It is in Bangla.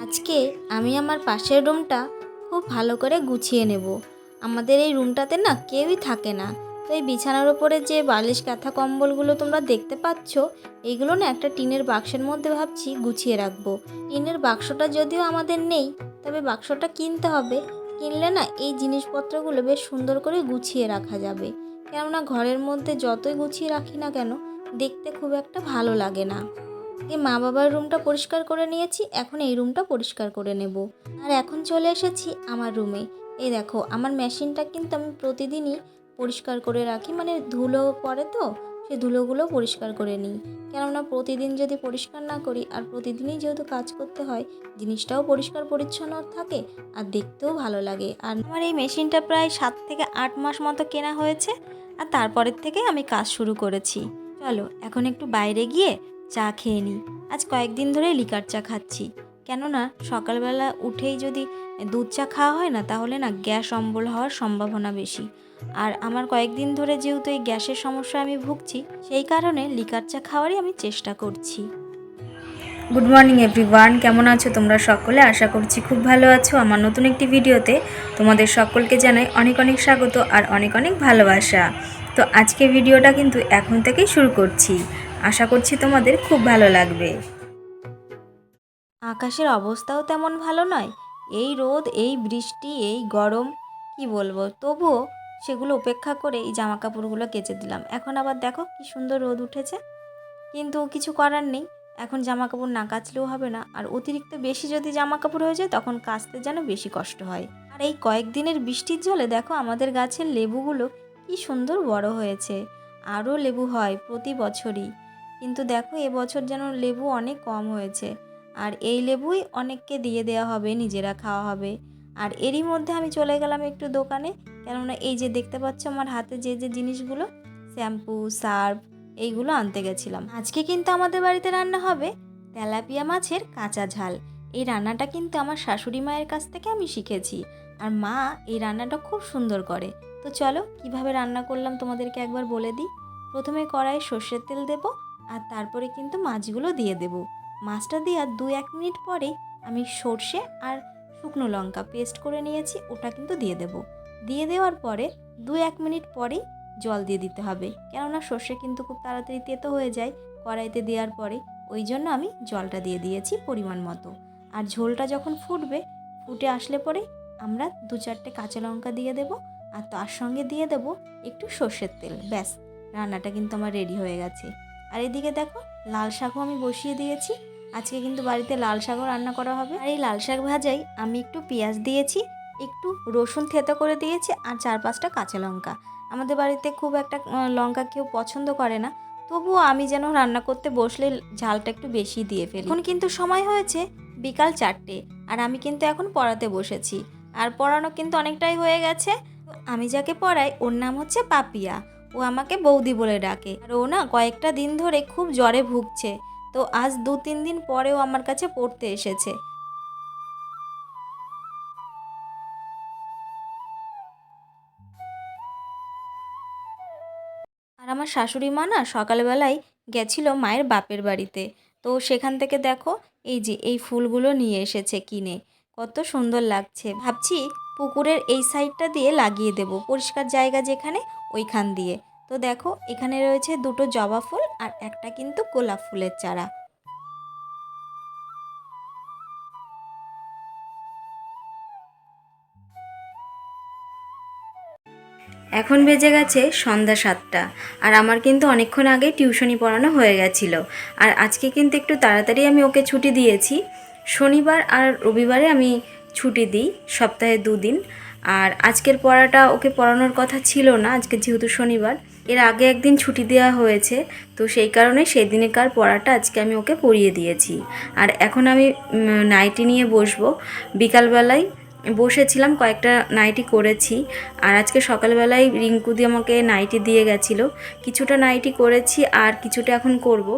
আজকে আমি আমার পাশের রুমটা খুব ভালো করে গুছিয়ে নেব। আমাদের এই রুমটাতে না কেউই থাকে না। তো এই বিছানার ওপরে যে বালিশ, কাঁথা, কম্বলগুলো তোমরা দেখতে পাচ্ছ এইগুলো না একটা টিনের বাক্সের মধ্যে ভাবছি গুছিয়ে রাখব। টিনের বাক্সটা যদিও আমাদের নেই, তবে বাক্সটা কিনতে হবে। কিনলে না এই জিনিসপত্রগুলো বেশ সুন্দর করে গুছিয়ে রাখা যাবে। কেননা ঘরের মধ্যে যতই গুছিয়ে রাখি না কেন, দেখতে খুব একটা ভালো লাগে না। এই মা বাবার রুমটা পরিষ্কার করে নিয়েছি, এখন এই রুমটা পরিষ্কার করে নেব। আর এখন চলে এসেছি আমার রুমে। এই দেখো, আমার মেশিনটা কিন্তু আমি প্রতিদিনই পরিষ্কার করে রাখি। মানে ধুলো পড়ে তো, সেই ধুলোগুলো পরিষ্কার করে নিই। কেননা প্রতিদিন যদি পরিষ্কার না করি, আর প্রতিদিনই যেহেতু কাজ করতে হয়, জিনিসটাও পরিষ্কার পরিচ্ছন্ন থাকে, আর দেখতেও ভালো লাগে। আর আমার এই মেশিনটা প্রায় সাত থেকে আট মাস মতো কেনা হয়েছে, আর তারপরের থেকে আমি কাজ শুরু করেছি। চলো, এখন একটু বাইরে গিয়ে চা খেয়ে নিই আজ কয়েকদিন ধরে লিকার চা খাচ্ছি। কেননা, সকালবেলা উঠেই যদি দুধ চা খাওয়া হয় না, তাহলে না গ্যাস অম্বল হওয়ার সম্ভাবনা বেশি। আর আমার কয়েকদিন ধরে যেহেতু এই গ্যাসের সমস্যা আমি ভুগছি, সেই কারণে লিকার চা খাওয়ারই আমি চেষ্টা করছি। গুড মর্নিং এভরিওয়ান কেমন আছো তোমরা সকলে? আশা করছি খুব ভালো আছো। আমার নতুন একটি ভিডিওতে তোমাদের সকলকে জানাই অনেক অনেক স্বাগত আর অনেক অনেক ভালোবাসা। তো আজকে ভিডিওটা কিন্তু এখন থেকেই শুরু করছি। আশা করছি তোমাদের খুব ভালো লাগবে। আকাশের অবস্থাও তেমন ভালো নয়। এই রোদ, এই বৃষ্টি, এই গরম, কি বলব? তবুও সেগুলো উপেক্ষা করে এই জামা কাপড়গুলো কেচে দিলাম। এখন আবার দেখো কি সুন্দর রোদ উঠেছে। কিন্তু কিছু করার নেই। এখন জামা কাপড় না কাচলেও হবে না। আর অতিরিক্ত বেশি যদি জামা কাপড় হয়ে যায়, তখন কাচতে যেন বেশি কষ্ট হয়। আর এই কয়েকদিনের বৃষ্টির জলে দেখো আমাদের গাছের লেবুগুলো কি সুন্দর বড় হয়েছে। আরও লেবু হয় প্রতি বছরই। কিন্তু দেখো এবছর যেন লেবু অনেক কম হয়েছে। আর এই লেবুই অনেককে দিয়ে দেওয়া হবে, নিজেরা খাওয়া হবে। আর এরই মধ্যে আমি চলে গেলাম একটু দোকানে, কেননা এই যে দেখতে পাচ্ছ আমার হাতে যে যে জিনিসগুলো, শ্যাম্পু, সার্ফ, এইগুলো আনতে গেছিলাম। আজকে কিন্তু আমাদের বাড়িতে রান্না হবে তেলাপিয়া মাছের কাঁচা ঝাল। এই রান্নাটা কিন্তু আমার শাশুড়ি মায়ের কাছ থেকে আমি শিখেছি। আর মা এই রান্নাটা খুব সুন্দর করে। তো চলো, কীভাবে রান্না করলাম তোমাদেরকে একবার বলে দিই। প্রথমে কড়াইয়ে সর্ষের তেল দেবো আর তারপরে কিন্তু মাছগুলো দিয়ে দেবো। মাছটা দেওয়ার দু এক মিনিট পরে আমি সর্ষে আর শুকনো লঙ্কা পেস্ট করে নিয়েছি, ওটা কিন্তু দিয়ে দেব। দিয়ে দেওয়ার পরে দু এক মিনিট পরেই জল দিয়ে দিতে হবে। কেননা সর্ষে কিন্তু খুব তাড়াতাড়ি তেতো হয়ে যায় কড়াইতে দেওয়ার পরে, ওই জন্য আমি জলটা দিয়ে দিয়েছি পরিমাণ মতো। আর ঝোলটা যখন ফুটবে, ফুটে আসলে পরে আমরা দু চারটে কাঁচা লঙ্কা দিয়ে দেব আর তার সঙ্গে দিয়ে দেব একটু সর্ষের তেল। ব্যাস, রান্নাটা কিন্তু আমার রেডি হয়ে গেছে। আর এদিকে দেখো, লাল শাকও আমি বসিয়ে দিয়েছি। আজকে কিন্তু বাড়িতে লাল শাকও রান্না করা হবে। আর এই লাল শাক ভাজাই আমি একটু পেঁয়াজ দিয়েছি, একটু রসুন থেতো করে দিয়েছি আর চার পাঁচটা কাঁচা লঙ্কা। আমাদের বাড়িতে খুব একটা লঙ্কা কেউ পছন্দ করে না। তবুও আমি যেন রান্না করতে বসলে ঝালটা একটু বেশি দিয়ে ফেলি। এখন কিন্তু সময় হয়েছে বিকাল চারটে আর আমি কিন্তু এখন পড়াতে বসেছি। আর পড়ানো কিন্তু অনেকটাই হয়ে গেছে। আমি যাকে পড়াই, ওর নাম হচ্ছে পাপিয়া। ও আমাকে বৌদি বলে ডাকে। আর ও না কয়েকটা দিন ধরে খুব জ্বরে ভুগছে। তো আজ দু তিন দিন পরেও আমার কাছে পড়তে এসেছে। আর আমার শাশুড়ি মা না সকালবেলায় গেছিল মায়ের বাপের বাড়িতে। তো সেখান থেকে দেখো, এই যে এই ফুলগুলো নিয়ে এসেছে কিনে। কত সুন্দর লাগছে। ভাবছি পুকুরের এই সাইডটা দিয়ে লাগিয়ে দেব। পরিষ্কার জায়গা যেখানে, ওইখান দিয়ে। তো দেখো, এখানে রয়েছে দুটো জবা ফুল আর একটা কিন্তু গোলাপ ফুলের চারা। এখন বেজে গেছে সন্ধ্যা সাতটা আর আমার কিন্তু অনেকক্ষণ আগে টিউশনি পড়ানো হয়ে গেছিল। আর আজকে কিন্তু একটু তাড়াতাড়ি আমি ওকে ছুটি দিয়েছি। শনিবার আর রবিবারে আমি ছুটি দিই, সপ্তাহে দুদিন। আর আজকের পড়াটা ওকে পড়ানোর কথা ছিল না, আজকে যেহেতু শনিবার। এর আগে একদিন ছুটি দেওয়া হয়েছে, তো সেই কারণে সেদিনেকার পড়াটা আজকে আমি ওকে পড়িয়ে দিয়েছি। আর এখন আমি নাইটি নিয়ে বসবো। বিকালবেলায় বসেছিলাম, কয়েকটা নাইটি করেছি। আর আজকে সকালবেলায় রিঙ্কুদি আমাকে নাইটি দিয়ে গেছিল। কিছুটা নাইটি করেছি আর কিছুটা এখন করব।